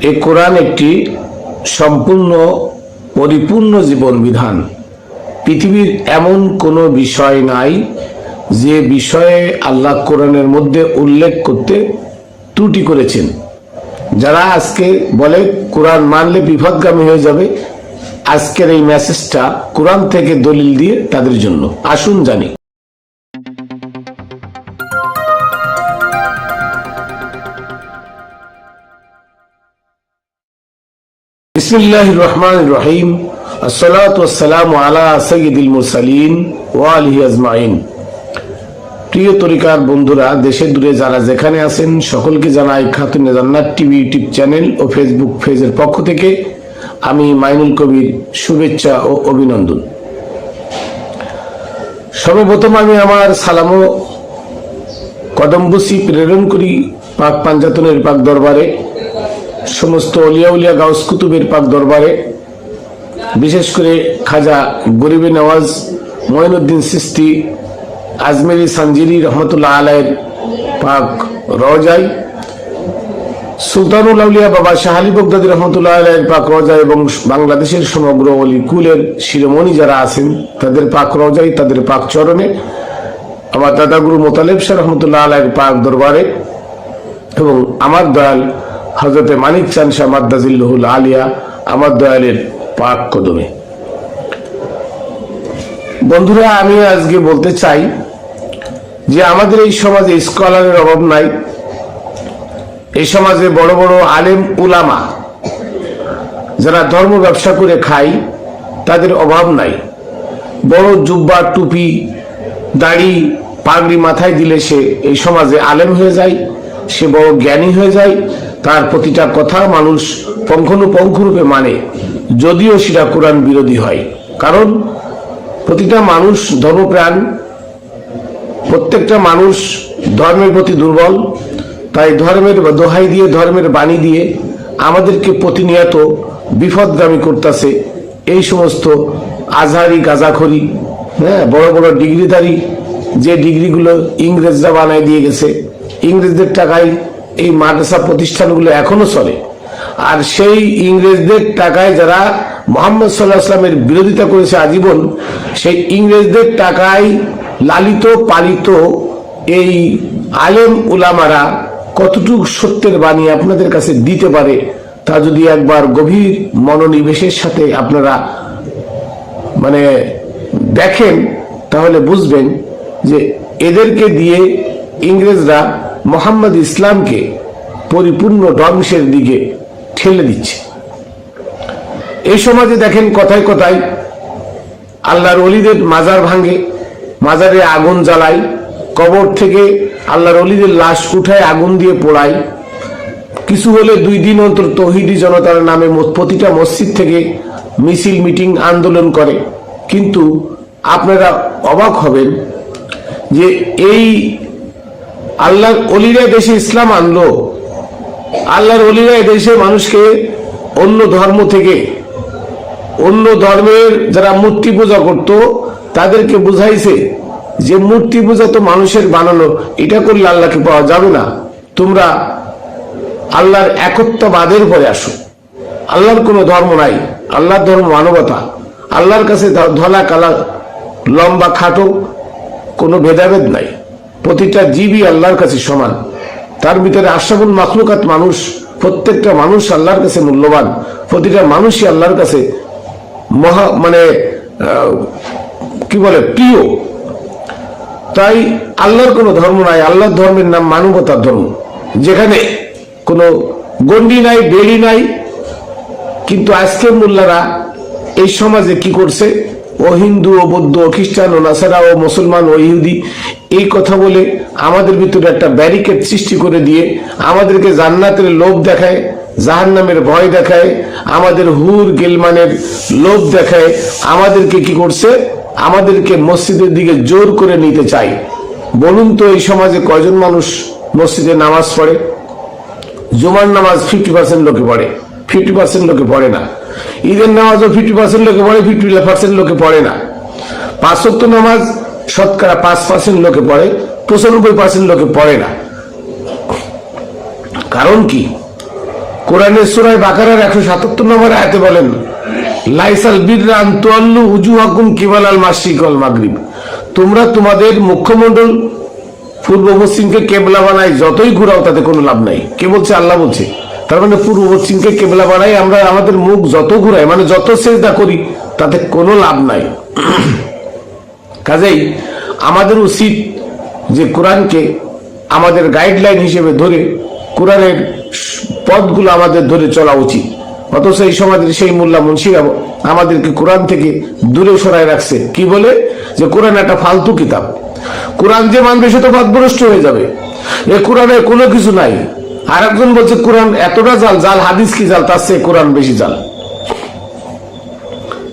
এ কোরআন একটি সম্পূর্ণ, পরিপূর্ণ জীবন বিধান পৃথিবীর এমন কোনো বিষয় নাই যে বিষয়ে আল্লাহ কোরআনের মধ্যে উল্লেখ করতে ত্রুটি করেছেন। যারা আজকে বলে কোরআন মানলে বিপদগামী হয়ে যাবে, আজকের এই মেসেজটা কোরআন থেকে দলিল দিয়ে তাদের জন্য। আসুন জানি। বিসমিল্লাহ রহমান রহিম। আসসালাত ওয়াসসালামু আলা সৈয়দুল মুরসালিন ওয়া আলিহি আজমাইন। প্রিয় তরিকার বন্ধুরা দেশে দূরে যারা যেখানে আছেন, সকলকে জানাই Khatune Jannat TV YouTube channel ও ফেসবুক পেজের পক্ষ থেকে আমি মাইনুল কবির শুভেচ্ছা ও অভিনন্দন। সর্বপ্রথম আমি আমার সালামো কদম্বসি প্রেরণ করি পাক পাঞ্জাতনের পাক দরবারে। সমস্ত অলিয়া উলিয়া গাউস কুতুবের পাক দরবারে, বিশেষ করে খাজা গরিবে নওয়াজ মঈনুদ্দিন সিস্তি, আজমেরি সানজিরি রহমতুল্লাহ আলায়ের পাক রজাই, সুলতানুল আউলিয়া বাবা শাহালি বগদাদি রহমতুল্লাহ আলায়ের পাক রজা এবং বাংলাদেশের সমগ্র অলি কুলের শিরোমণি যারা আছেন, তাদের পাক রজাই, তাদের পাক চরণে আমার দাদাগুরু মোতালেব শাহ রহমতুল্লাহ আলাইয়ের পাক দরবারে এবং আমার দয়াল হজরতে মানিক চান শাহ আলিয়া আমার দয়ালের পাক কদমে। বন্ধুরা আমি আজকে বলতে চাই যে আমাদের এই সমাজে স্কলারের অভাব নাই। এই সমাজে বড় বড় আলেম উলামা যারা ধর্ম ব্যবসা করে খায়, তাদের অভাব নাই। বড় জুব্বা, টুপি, দাড়ি, পাগড়ি মাথায় দিলে সে এই সমাজে আলেম হয়ে যায়, সে বড় জ্ঞানী হয়ে যায় তার প্রতিটা কথা মানুষ পঙ্খানুপঙ্খরূপে মানে যদিও সেটা কোরআন বিরোধী হয়। কারণ প্রতিটা মানুষ ধর্মপ্রাণ, প্রত্যেকটা মানুষ ধর্মের প্রতি দুর্বল, তাই ধর্মের দোহাই দিয়ে, ধর্মের বাণী দিয়ে আমাদেরকে প্রতিনিয়ত বিপদগামী করতেছে এই সমস্ত আজহারি, গাজাখড়ি হ্যাঁ বড় বড় ডিগ্রিধারী যে ডিগ্রিগুলো ইংরেজরা বানায় দিয়ে গেছে। ইংরেজদের টাকায় এই মাদ্রাসা প্রতিষ্ঠানগুলো এখনও চলে। আর সেই ইংরেজদের টাকায় যারা মোহাম্মদ সাল্লাহ আসলামের বিরোধিতা করেছে আজীবন, সেই ইংরেজদের টাকায় লালিত, পালিত এই আলেম উলামারা কতটুকু সত্যের বাণী আপনাদের কাছে দিতে পারে তা যদি একবার গভীর মনোনিবেশের সাথে আপনারা মানে দেখেন, তাহলে বুঝবেন যে এদেরকে দিয়ে ইংরেজরা মোহাম্মদ ইসলামকে পরিপূর্ণ ধ্বংসের দিকে ঠেলে দিচ্ছে। এই সমাজে দেখেন কথায় কথায় আল্লাহর অলিদের মাজার ভাঙে, মাজারে আগুন জ্বালায়, কবর থেকে আল্লাহর অলিদের লাশ উঠায়, আগুন দিয়ে পোড়ায়। কিছু হলে দুই দিন অন্তর তহিদি জনতার নামে প্রতিটা মসজিদ থেকে মিছিল, মিটিং, আন্দোলন করে। কিন্তু আপনারা অবাক হবেন যে এই আল্লাহর অলিরা দেশে ইসলাম আনলো। আল্লাহর অলিরা দেশে মানুষকে অন্য ধর্ম থেকে, অন্য ধর্মের যারা মূর্তি পূজা করত, তাদেরকে বুঝাইছে যে মূর্তি পূজা তো মানুষের বানানো, এটা করলে আল্লাহকে পাওয়া যাবে না। তোমরা আল্লাহর একত্ববাদের পরে আসো। আল্লাহর কোনো ধর্ম নাই, আল্লাহর ধর্ম মানবতা। আল্লাহর কাছে ধলা, কালা, লম্বা, খাটো কোনো ভেদাভেদ নাই। প্রতিটা জীবই আল্লাহর কাছে সমান। তার ভিতরে আশাফুল মাখলুকাত মানুষ, প্রত্যেকটা মানুষ আল্লাহর কাছে মূল্যবান। প্রতিটা মানুষই আল্লাহর কাছে মহা মানে কি বলে, প্রিয়। তাই আল্লাহর কোনো ধর্ম নাই, আল্লাহর ধর্মের নাম মানবতার ধর্ম। যেখানে কোনো গন্ডি নাই বেড়ি নাই, কিন্তু আজকের মোল্লারা এই সমাজে কি করছে? ও হিন্দু, ও বৌদ্ধ, ও খ্রিস্টান, ও নাসারা, ও মুসলমান, ও ইহুদি, এই কথা বলে আমাদের ভিতরে একটা ব্যারিকেড সৃষ্টি করে দিয়ে আমাদেরকে জান্নাতের লোভ দেখায়, জাহান্নামের ভয় দেখায়, আমাদের হুর গেলমানের লোভ দেখায়, আমাদেরকে কি করছে? আমাদেরকে মসজিদের দিকে জোর করে নিতে চাই বলুন তো এই সমাজে কয়জন মানুষ মসজিদে নামাজ পড়ে? জুমার নামাজ ফিফটি পার্সেন্ট লোকে পড়ে ফিফটি পার্সেন্ট লোকে পড়ে না। ঈদের নামাজও ফিফটি পার্সেন্ট লোকে পড়ে ফিফটি পার্সেন্ট লোকে পড়ে না। পাঁচ সত্য নামাজ শতকরা পাঁচ পার্সেন্ট লোকে পড়ে, পঁচানব্বই পার্সেন্ট লোকে পড়ে না। কারণ কি? কোরআনের সুরায় বাকারার একশো সাতাত্তর নম্বর আয়তে বলেন, লাইসাল বিরান তোয়াল্লু উজু হাকুম কিবাল আল মাসিকল মাগরিব। তোমরা তোমাদের মুখ্যমণ্ডল পূর্ব পশ্চিমকে কেবলা বানায় যতই ঘুরাও তাতে কোনো লাভ নাই। কে বলছে? আল্লাহ বলছে। তার মানে পূর্ব পশ্চিমকে কেবলা বানাই আমরা আমাদের মুখ যত ঘুরাই মানে যত চেষ্টা করি, তাতে কোনো লাভ নাই। কাজেই আমাদের উচিত যে কোরআনকে আমাদের গাইডলাইন হিসেবে ধরে কোরআনের পথগুলো আমাদের ধরে চলা উচিত। অথচ এই সমাজের সেই মোল্লা মুন্সিরা আমাদেরকে কোরআন থেকে দূরে সরায় রাখছে। কি বলে? যে কোরআন একটা ফালতু কিতাব। কোরআন যে মানবে সে তো পথভ্রষ্ট হয়ে যাবে। এ কোরআনের কোনো কিছু নাই। আর একজন বলছে, কোরআন এতটা জাল জাল হাদিস কি জাল? তার চেয়ে কোরআন বেশি জাল।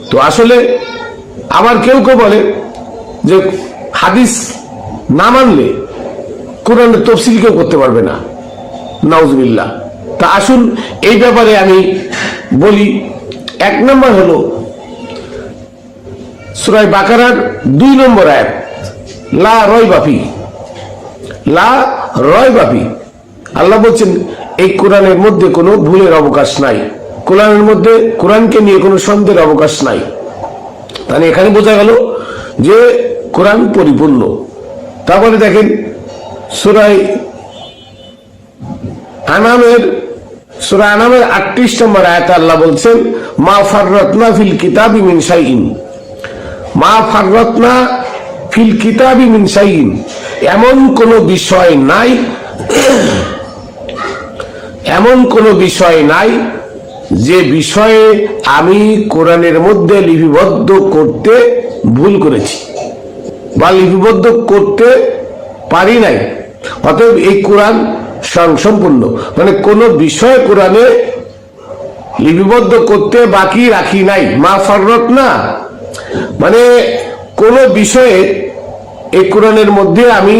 তো আসলে আবার কেউ কেউ বলে যে হাদিস না মানলে কোরআনের তফসিল কেউ করতে পারবে না। নাউজবিল্লা তা আসুন, এই ব্যাপারে আমি বলি, এক নম্বর হলো সুরাই বাকারার দুই নম্বর এক লা রয় বাপি লা রয় বাপি আল্লাহ বলছেন, এই কোরআনের মধ্যে কোনো ভুলের অবকাশ নাই। কোরআনের মধ্যে কোরআনকে নিয়ে কোনো সন্দেহের অবকাশ নাই। তাহলে এখানে বোঝা গেল যে কোরআন পরিপূর্ণ। তারপরে দেখেন সুরাই আনামের সুরা আনামের আটত্রিশ নম্বর আয়াত আল্লাহ বলছেন, মা ফাররত্না ফিল কিতাবি মিন শাইইন। মা ফাররত্না ফিল কিতাবি মিন শাইইন। এমন কোন বিষয় নাই এমন কোন বিষয় নাই যে বিষয়ে আমি কোরআনের মধ্যে লিপিবদ্ধ করতে ভুল করেছি বা লিপিবদ্ধ করতে পারি নাই। অতএব এই কোরআন সম্পূর্ণ মানে কোন বিষয় কোরআনে লিপিবদ্ধ করতে বাকি রাখি নাই। মা ফররত না। মানে কোন বিষয়ে এই কোরআনের মধ্যে আমি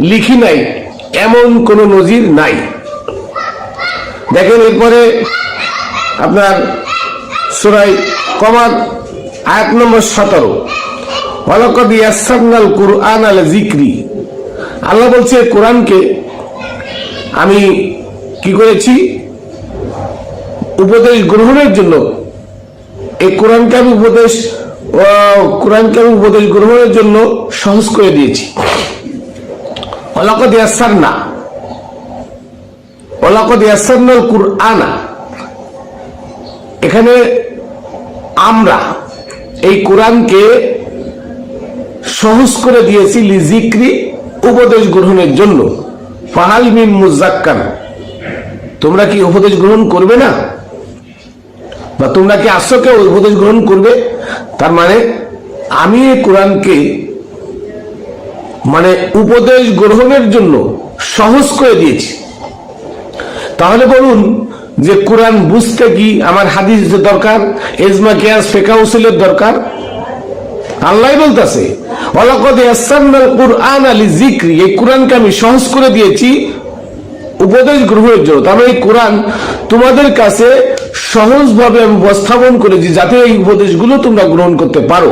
লিখি নাই। এমন কোন নজির নাই। দেখেন এরপরে আপনার সুরাই কমার আয়াত নম্বর সতেরো। অলকদ ইয়াসান্নাল কুরআন আল জিক্রি আল্লাহ বলছে, কোরআনকে আমি কি করেছি? উপদেশ গ্রহণের জন্য। এই কোরআনকে আমি উপদেশ কোরআনকে আমি উপদেশ গ্রহণের জন্য সহজ করে দিয়েছি। অলকদ ইয়াসার না কুরআনা। এখানে আমরা এই কোরআনকে সহজ করে দিয়েছি লিজিক্রি উপদেশ গ্রহণের জন্য। ফাহাল মিন মুজাক্কান তোমরা কি উপদেশ গ্রহণ করবে না? বা তোমরা কি আসছো কেউ উপদেশ গ্রহণ করবে? তার মানে আমি এই কোরআনকে মানে উপদেশ গ্রহণের জন্য সহজ করে দিয়েছি। তাহলে বলুন যে কোরআন বুঝতে কি আমার হাদিস দরকার, এজমা কিয়াস ফেকা উসুলের দরকার? আল্লাহ বলতেছে কুরআন আলি জিক্রি এই কোরআনকে আমি সহজ করে দিয়েছি উপদেশ গ্রহণের জন্য। তার মানে এই কোরআন তোমাদের কাছে সহজভাবে আমি উপস্থাপন করেছি যাতে এই উপদেশগুলো তোমরা গ্রহণ করতে পারো।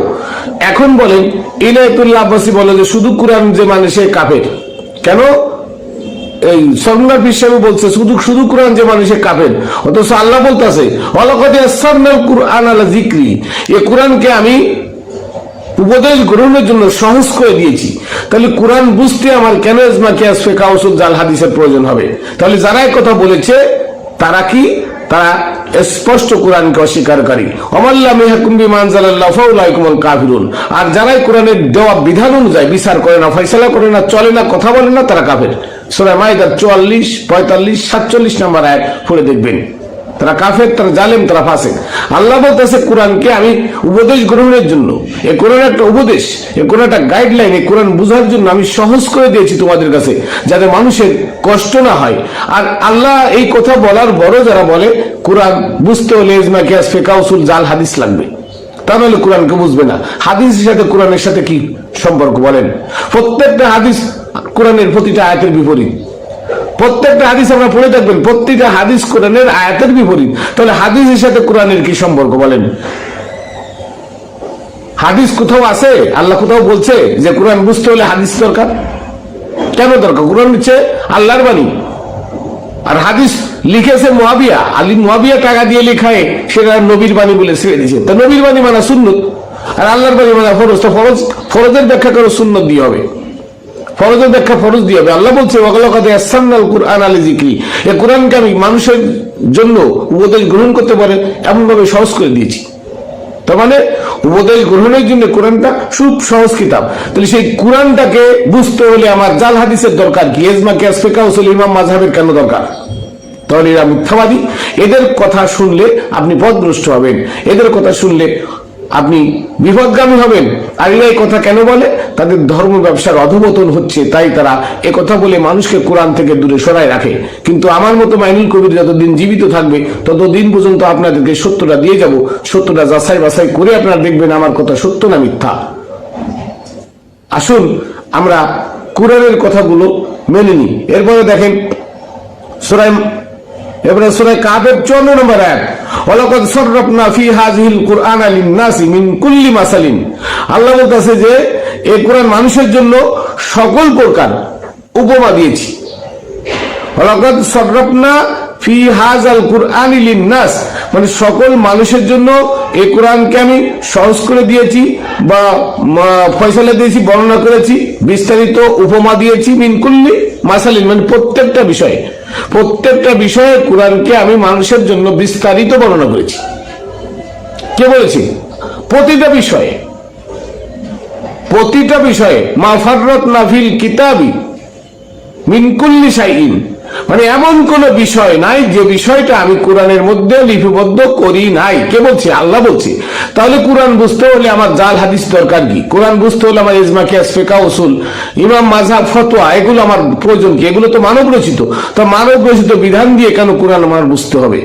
এখন বলেন ইনায়তুল্লাহ আব্বাসী বলে যে শুধু কোরআন যে মানে সে কাফের। কেন? এই সরনার হিসেবে বলছে, শুধু শুধু কোরআন যে মানুষে কাফের। অথচ আল্লাহ বলতেছে অলকতে কুরআন আলা জিক্রি এ কোরআনকে আমি উপদেশ গ্রহণের জন্য সহজ করে দিয়েছি। তাহলে কোরআন বুঝতে আমার কেন ইজমা কিয়াস ফেকা ওসুল জাল হাদিসের প্রয়োজন হবে? তাহলে যারা কথা বলেছে, তারা কি? তারা স্পষ্ট কোরআনকে অস্বীকারী। অমাল্লা মেহাকুম বিমান জালাল্লাহ ফাউলাইকুমুল কাফিরুন। আর যারাই কোরআনের দেওয়া বিধান অনুযায়ী বিচার করে না, ফয়সালা করে না, চলে না, কথা বলে না, তারা কাফের। সূরা মাইদা 44 45 47 নম্বর দেখবেন। জালেম, তারা আমি উপদেশ গ্রহণের জন্য এ কোরআন একটা উপদেশ এ কোরআন একটা গাইডলাইন এ কোরআন বোঝার জন্য আমি সহজ করে দিয়েছি তোমাদের কাছে, যাতে মানুষের কষ্ট না হয়। আর আল্লাহ এই কথা বলার বড় যারা বলে, কোরআন বুঝতে হলে ইজমা কিয়াস ফেকা উসুল, জাল, হাদিস লাগবে। তা কোরআনকে বুঝবে না। হাদিসের সাথে, কোরআনের সাথে কি সম্পর্ক বলেন? প্রত্যেকটা হাদিস কোরআনের প্রতিটা আয়াতের বিপরীত। প্রত্যেকটা হাদিস আমরা পড়ে থাকবেন প্রত্যেকটা হাদিস কোরআনের আয়াতের বিপরীত। তাহলে হাদিসের সাথে কোরআনের কি সম্পর্ক বলেন? হাদিস কোথাও আছে? আল্লাহ কোথাও বলছে যে কোরআন বুঝতে হলে হাদিস দরকার? কেন দরকার? কোরআন হচ্ছে আল্লাহর বাণী। আর হাদিস লিখেছে মহাবিয়া আলী মহাবিয়া টাকা দিয়ে লেখায়, সেটা নবীর বাণী বলে ছেড়ে দিয়েছে। তা নবীর বাণী মানা সুন্নত। আর আল্লাহর বাণী মানা ফরজ। তো ফরজ, ফরজের ব্যাখ্যা করো সুন্নত দিয়ে হবে। ফরজের ব্যাখ্যা ফরজ দিয়ে হবে। আল্লাহ বলছে কুরআন আলী জিক্রি এই কোরআনকে আমি মানুষের জন্য উপদেশ গ্রহণ করতে পারে এমন ভাবে সহজ করে দিয়েছি। তার মানে উপদেশ গ্রহণের জন্য কোরআনটা খুব সহজ কিতাব। তাহলে সেই কোরআনটাকে বুঝতে হলে আমার জাল হাদিসের দরকার কি? এজমা কেস ফেকা উসুল, ইমাম মাঝহাবের কেন দরকার? তাহলে এরা মিথ্যাবাদী। এদের কথা শুনলে আপনি পথভ্রষ্ট হবেন। এদের কথা শুনলে আপনি বিপদগামী হবেন। এরা এই কথা কেন বলে? তাদের ধর্ম ব্যবসার অধমতন হচ্ছে, তাই তারা এ কথা বলে মানুষকে কোরআন থেকে দূরে সরাই রাখে। কিন্তু আমার মতো মাইনুল কবির যতদিন জীবিত থাকবে, ততদিন পর্যন্ত আপনাদেরকে সত্যটা দিয়ে যাব। সত্যটা যাচাই বাছাই করে আপনারা দেখবেন আমার কথা সত্য না মিথ্যা। আসুন, আমরা কোরআনের কথাগুলো মেনে নিই। এরপরে দেখেন সুরাই এবারে সুরে কাবের চুয়ান্ন নম্বর এক ওয়ালাকাদ সাররাফনা ফি হাজিল কুরআন আলিন নাসি মিন কুল্লি মাসালিন। আল্লাহ বলতেছে যে, এই কোরআন মানুষের জন্য সকল প্রকার উপমা দিয়েছি। ওয়ালাকাদ সাররাফনা ফি হাযাল কুরআনি লিন-নাস। মানে সকল মানুষের জন্য এই কোরআনকে আমি সহজ করে দিয়েছি বা ফয়সালা দিয়েছি, বর্ণনা করেছি, বিস্তারিত উপমা দিয়েছি মিনকুল্লি মাসালিন মানে প্রত্যেকটা বিষয়ে। প্রত্যেকটা বিষয়ে কোরআনকে আমি মানুষের জন্য বিস্তারিত বর্ণনা করেছি। কে বলেছি? প্রতিটা বিষয়ে। প্রতিটা বিষয়ে, মা ফাররত নাফিল কিতাবি মিনকুল্লি সাইন মানে এমন কোন বিষয় নাই যে বিষয়টা আমি কোরআনের মধ্যে লিপিবদ্ধ করি নাই। কে বলছে? আল্লাহ বলছে। তাহলে কোরআন বুঝতে হলে আমার জাল হাদিস দরকার কি? কোরআন বুঝতে হলে আমার ইজমা কিয়াস, ফেকা, উসুল, ইমাম মাঝহাব ফতোয়া, এগুলো আমার প্রয়োজন কি? এগুলো তো মানব রচিত। তা মানব রচিত বিধান দিয়ে কেন কোরআন আমার বুঝতে হবে?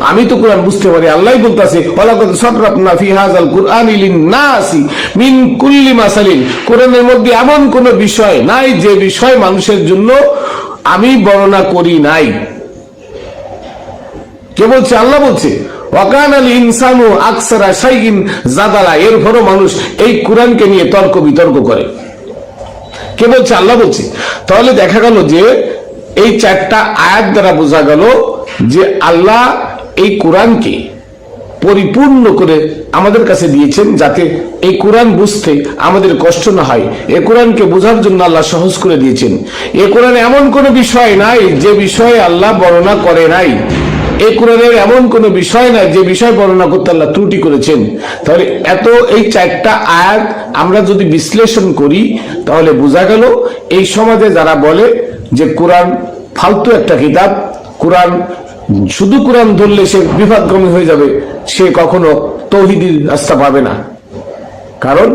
আমি তো কোরআন বুঝতে পারি, আল্লাহ বলতাছে, ওয়ালাকাদ সাররাফনা ফি হাযাল কুরআনি লিন-নাসি মিন কুল্লি মাসালিন। কোরআনের মধ্যে এমন কোন বিষয় নাই যে বিষয় মানুষের জন্য আমি বর্ণনা করি নাই। কে বলছে? আল্লাহ বলছে ওয়াকান মানুষ এই নিয়ে তর্ক বিতর্ক করে। আল্লাহ বলছে, তাহলে দেখা গেল যে এই চারটা আয়াত দ্বারা বোঝা গেল যে আল্লাহ এই কোরআনকে পরিপূর্ণ করে আমাদের কাছে দিয়েছেন যাতে এই কোরআন বুঝতে আমাদের কষ্ট না হয়। এ কোরআনকে বোঝার জন্য আল্লাহ সহজ করে দিয়েছেন। এ কোরআন এমন কোনো বিষয় নাই যে বিষয়ে আল্লাহ বর্ণনা করে নাই। এই কোরআনের এমন কোনো বিষয় নাই যে বিষয় বর্ণনা করতে আল্লাহ ত্রুটি করেছেন। তাহলে এত এই চারটা আয়াত আমরা যদি বিশ্লেষণ করি, তাহলে বোঝা গেল এই সমাজে যারা বলে যে কোরআন ফালতু একটা কিতাব, কোরআন শুধু কোরআন ধরলে সে বিপদগমী হয়ে যাবে, সে কখনো তৌহিদির রাস্তা পাবে না। কারণ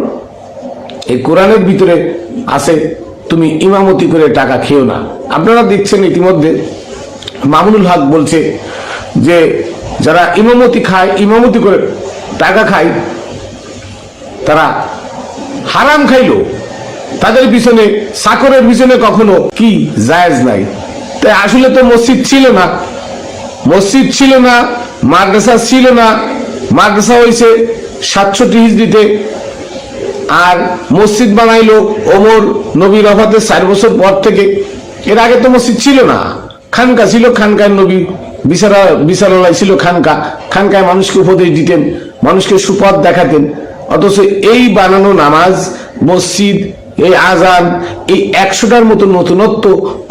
এই কোরআনের ভিতরে আছে, তুমি ইমামতি করে টাকা খেও না। আপনারা দেখছেন ইতিমধ্যে মামুনুল হক বলছে যে, যারা ইমামতি খায়, ইমামতি করে টাকা খায়, তারা হারাম খাইলো। তাদের পিছনে, সাকরের পিছনে কখনো কি জায়েজ নাই। তাই আসলে তো মসজিদ ছিল না মসজিদ ছিল না, মাদ্রাসা ছিল না, মাদ্রাসা হয়েছে সাতষট্টি হিজড়িতে। আর মসজিদ বানাইলো ওমর নবী রফাতের চার বছর পর থেকে। এর আগে তো মসজিদ ছিল না। খানকা ছিল খানকায় নবী। বিচারা বিচারালয় ছিল খানকা। খানকায় মানুষকে উপদেশ দিতেন, মানুষকে সুপথ দেখাতেন। অথচ এই বানানো নামাজ মসজিদ এই আজান এই একশোটার মতো নতুনত্ব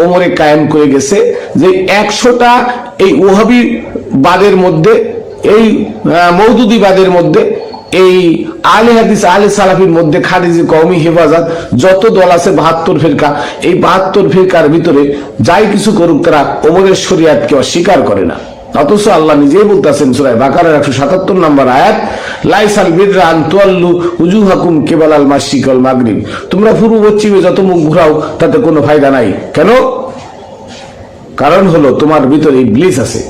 ওমরে কায়েম করে গেছে যে একশোটা এই ওহাবি বাদের মধ্যে, এই মৌদুদি বাদের মধ্যে, এই আলে হাদিস আলে সালাফির মধ্যে খারিজি কওমি হেফাজত যত দল আছে বাহাত্তর ফিরকা, এই বাহাত্তর ফিরকার ভিতরে যাই কিছু করুক তারা ওমরের শরিয়াতকে অস্বীকার করে না। অথচ আল্লাহ নিজেই বলতেছেন সুরায় বাকারের একশো সাতাত্তর নম্বর আয়াত, লাইসাল বিদরা উজু হাকুম আল মাসিকল মাগরিব। তোমরা যত মুখ ঘুরাও, তাতে কোনো ফায়দা নাই। কেন? কারণ হলো তোমার ভিতরে ইবলিস আছে।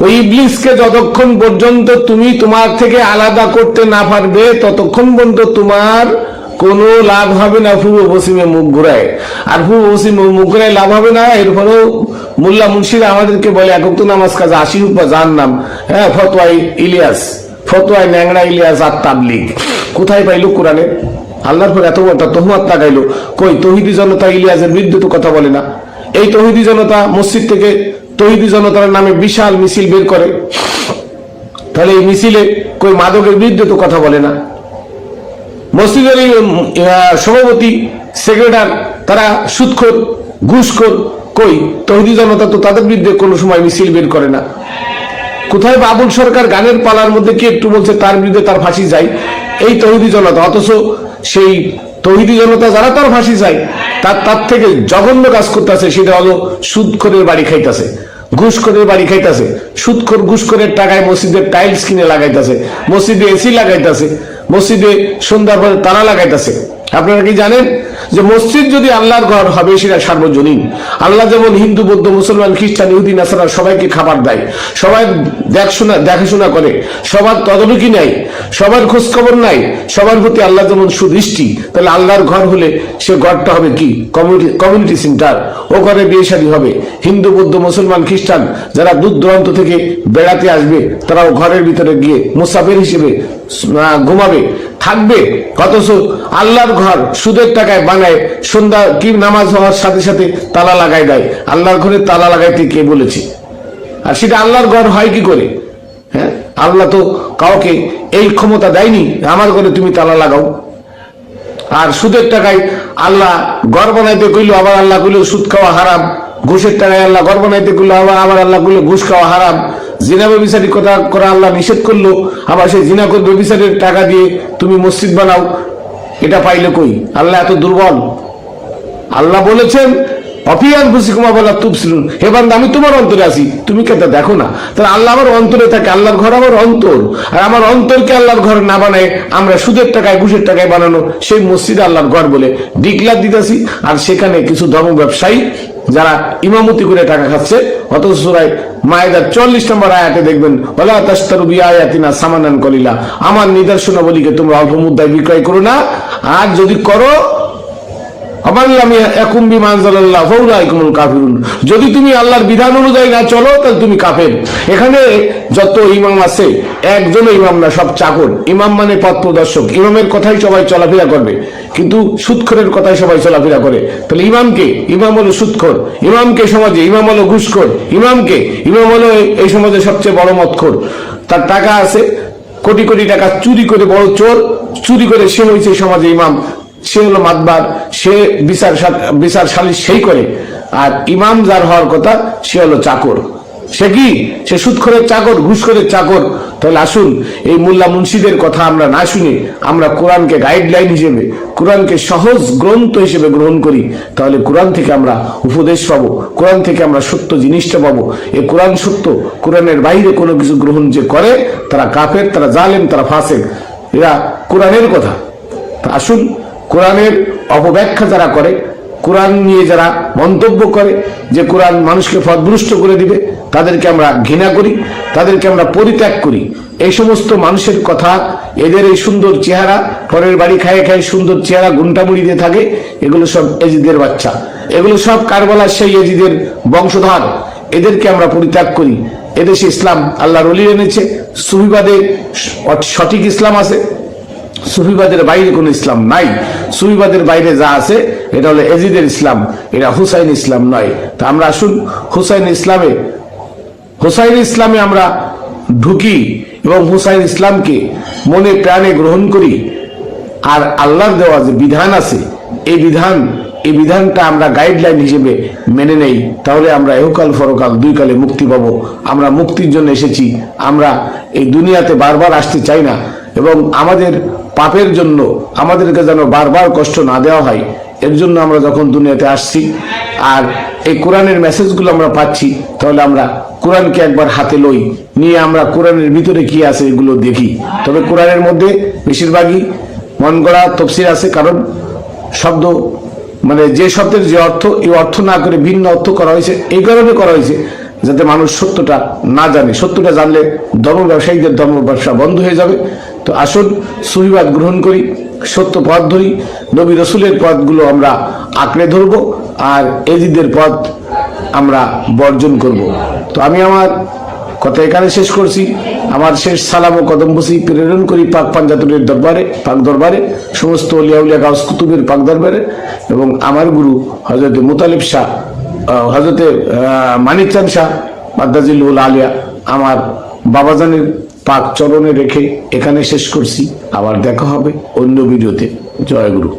ওই ইবলিসকে যতক্ষণ পর্যন্ত তুমি তোমার থেকে আলাদা করতে না পারবে, ততক্ষণ পর্যন্ত তোমার কোনো লাভ হবে না পূর্ব পশ্চিমে মুখ ঘুরায়। আর পূর্ব পশ্চিমে মুখ ঘুরায় লাভ হবে না, এর ফলেও মোল্লা মুন্সিরা আমাদেরকে বলে একক তো নামাজ কাজ আশি রূপা যার নাম? হ্যাঁ ফতোয়াই ইলিয়াস, ফতোয়াই ন্যাংরা ইলিয়াস আর তাবলিগ। কোথায় পাইলো কোরআনে? আল্লাহর পর এত বড় তহমাত লাগাইলো। কই, তহিদি জনতা ইলিয়াসের বিরুদ্ধে তো কথা বলে না। এই তহিদি জনতা মসজিদ থেকে তহিদি জনতার নামে বিশাল মিছিল বের করে। তাহলে এই মিছিলে কই মাদকের বিরুদ্ধে তো কথা বলে না। মসজিদের সভাপতি, সেক্রেটার, তারা সুৎখোর, ঘুষখোর কই? তহিদি জনতা তো তাদের বিরুদ্ধে কোনো সময় মিছিল বের করে না। কোথায় বাবুল সরকার গানের পালার মধ্যে কি একটু বলছে, তার বিরুদ্ধে তার ফাঁসি যায়? এই তহিদি জনতা, অথচ সেই তহিদি জনতা যারা তার ফাঁসি চায় তার তার থেকে জঘন্য কাজ করতেছে সেটা হলো সুদখোরের বাড়ি খাইতেছে, ঘুষখোরের বাড়ি খাইতেছে, সুদখোর ঘুষখোরের টাকায় মসজিদের টাইলস কিনে লাগাইতেছে, মসজিদে এসি লাগাইতেছে, মসজিদে সন্ধ্যার তালা লাগাইতেছে। আপনারা কি জানেন যে মসজিদ যদি আল্লাহর ঘর হবে, সেটা সার্বজনীন। আল্লাহ যেমন হিন্দু, বৌদ্ধ, মুসলমান, খ্রিস্টান, ইহুদি, নাসারা সবাইকে খাবার দেয়, সবাই দেখশোনা, দেখাশোনা করে, সবার তদারকি নেয়, সবার খোঁজ খবর নাই সবার প্রতি আল্লাহ যেমন সুদৃষ্টি, তাহলে আল্লাহর ঘর হলে সে ঘরটা হবে কি? Community community centre. ও ঘরে বিয়ে শাদী হবে। হিন্দু, বৌদ্ধ, মুসলমান, খ্রিস্টান যারা দূর দূরান্ত থেকে বেড়াতে আসবে, তারাও ঘরের ভিতরে গিয়ে মুসাফির হিসেবে ঘুমাবে। থাকবে। অথচ আল্লাহর ঘর সুদের টাকায় বানায়, সন্ধ্যা কি নামাজ হওয়ার সাথে সাথে তালা লাগাই দেয়। আল্লাহর ঘরে তালা লাগাইতে কে বলেছে? আর সেটা আল্লাহর ঘর হয় কি করে? হ্যাঁ? আল্লাহ তো কাউকে এই ক্ষমতা দেয়নি, আমার ঘরে তুমি তালা লাগাও। আর সুদের টাকায় আল্লাহ ঘর বানাইতে কইলো আবার আল্লাহ কইলো, সুদ খাওয়া হারাম। ঘুষের টাকায় আল্লাহ ঘর বানাইতে কইলো আবার আবার আল্লাহ কইলো, ঘুষ খাওয়া হারাম। জিনা ব্যবিচারি কথা করা আল্লাহ নিষেধ করল, আবার সেই জিনা করে ব্যবসারের টাকা দিয়ে তুমি মসজিদ বানাও, এটা পাইলে কই? আল্লাহ এত দুর্বল। আল্লাহ বলেছেন অফিয়ান ফুসিকুমা বলা তুবসিলুন। এবার আমি তোমার অন্তরে আছি। তুমি কেটা দেখো না? তাহলে আল্লাহ আমার অন্তরে থাকে, আল্লাহর ঘর আমার অন্তর। আর আমার অন্তরকে আল্লাহর ঘর না বানায় আমরা সুদের টাকায়, ঘুষের টাকায় বানানো সেই মসজিদ আল্লাহর ঘর বলে ডিক্লার দিতেছি। আর সেখানে কিছু ধর্ম ব্যবসায়ী যারা ইমামতি করে টাকা খাচ্ছে, অথচ সুরায় মায়েদার চল্লিশ নম্বর আয়াতে দেখবেন, ওলা তাস্তারু বি আয়াতিনা সামানান কলিলা। আমার নিদর্শনাবলীকে তোমরা অল্প মুদ্রায় বিক্রয় করো না। আর যদি করো যদি তুমি আল্লাহর বিধান অনুযায়ী না চলো, তাহলে তুমি কাফের। এখানে যত ইমাম আছে একজন ইমাম না, সব চাকর। ইমাম মানে পথ প্রদর্শক। ইমামের কথাই সবাই চলাফেরা করবে। কিন্তু সুৎখরের কথাই সবাই চলাফেরা করে। তাহলে ইমামকে ইমাম হলো সুৎখর। ইমামকে সমাজে? ইমাম হলো ঘুষখোর। ইমামকে ইমাম হলো এই- সমাজে সবচেয়ে বড় মতখোর তার টাকা আছে, কোটি কোটি টাকা চুরি করে বড় চোর, চুরি করে সে হয়েছে সমাজে ইমাম। সে হলো মাতবার, সে বিচার বিচার সালিশ সেই করে। আর ইমাম যার হওয়ার কথা, সে হলো চাকর। সে কি? সে সুৎখরের চাকর, ঘুষখোরের চাকর। তাহলে আসুন, এই মোল্লা মুন্সিদের কথা আমরা না শুনে আমরা কোরআনকে গাইডলাইন হিসেবে, কোরআনকে সহজ গ্রন্থ হিসেবে গ্রহণ করি, তাহলে কোরআন থেকে আমরা উপদেশ পাবো, কোরআন থেকে আমরা সত্য জিনিসটা পাবো। এই কোরআন সত্য, কোরআনের বাইরে কোনো কিছু গ্রহণ যে করে, তারা কাফের, তারা জালেম, তারা ফাসেক। এরা কোরআনের কথা। আসুন কোরআনের অপব্যাখ্যা যারা করে, কোরআন নিয়ে যারা মন্তব্য করে যে কোরআন মানুষকে পথভ্রষ্ট করে দিবে, তাদেরকে আমরা ঘৃণা করি, তাদেরকে আমরা পরিত্যাগ করি। এই সমস্ত মানুষের কথা, এদের এই সুন্দর চেহারা, পরের বাড়ি খায় খায় সুন্দর চেহারা গুন্টামুড়ি দিয়ে থাকে, এগুলো সব এজিদের বাচ্চা। এগুলো সব কারবালার সেই এজিদের বংশধর। এদেরকে আমরা পরিত্যাগ করি। এদেশে ইসলাম আল্লাহর অলি এনেছে সুবিবাদে সঠিক ইসলাম আছে। সুফিবাদের বাইরে কোনো ইসলাম নাই। সুফিবাদের বাইরে যা আছে, এটা হলো এজিদের ইসলাম, এটা হুসাইন ইসলাম নয়। তা আমরা আসুন, হুসাইন ইসলামে হুসাইন ইসলামে আমরা ঢুকি এবং হুসাইন ইসলামকে মনে প্রাণে গ্রহণ করি। আর আল্লাহর দেওয়া যে বিধান আছে, এই বিধান, এই বিধানটা আমরা গাইডলাইন হিসেবে মেনে নেই। তাহলে আমরা এহকাল ফরকাল দুই কালে মুক্তি পাবো। আমরা মুক্তির জন্য এসেছি। আমরা এই দুনিয়াতে বারবার আসতে চাই না। এবং আমাদের পাপের জন্য আমাদেরকে যেন বারবার কষ্ট না দেওয়া হয়, এর জন্য আমরা যখন দুনিয়াতে আসছি আর এই কোরআনের মেসেজগুলো আমরা পাচ্ছি, তাহলে আমরা কোরআনকে একবার হাতে লই, নিয়ে আমরা কোরআনের ভিতরে কি আছে এগুলো দেখি। তবে কোরআনের মধ্যে বেশিরভাগই মন গড়া তফসির আছে, কারণ শব্দ মানে যে শব্দের যে অর্থ, এই অর্থ না করে ভিন্ন অর্থ করা হয়েছে, এই কারণে করা হয়েছে। যাতে মানুষ সত্যটা না জানে। সত্যটা জানলে ধর্ম ব্যবসায়ীদের ধর্ম ব্যবসা বন্ধ হয়ে যাবে। তো আসুন সুবিবাদ গ্রহণ করি, সত্য পথ ধরি। নবী রসুলের পথগুলো আমরা আঁকড়ে ধরবো আর এজিদের পথ আমরা বর্জন করব। তো আমি আমার কথা এখানে শেষ করছি। আমার শেষ সালাম ও কদম বসি প্রেরণ করি পাক পাঞ্জাতুরের দরবারে, পাক দরবারে, সমস্ত অলিয়াউলিয়া গাউস কুতুবের পাক দরবারে এবং আমার গুরু হজরত মুতালিব শাহ হজরতে মানিক চান শাহ মাদ্দাজিল আলিয়া, আমার বাবাজানের পাক চরণে রেখে এখানে শেষ করছি। আবার দেখা হবে অন্য ভিডিওতে। জয় গুরু।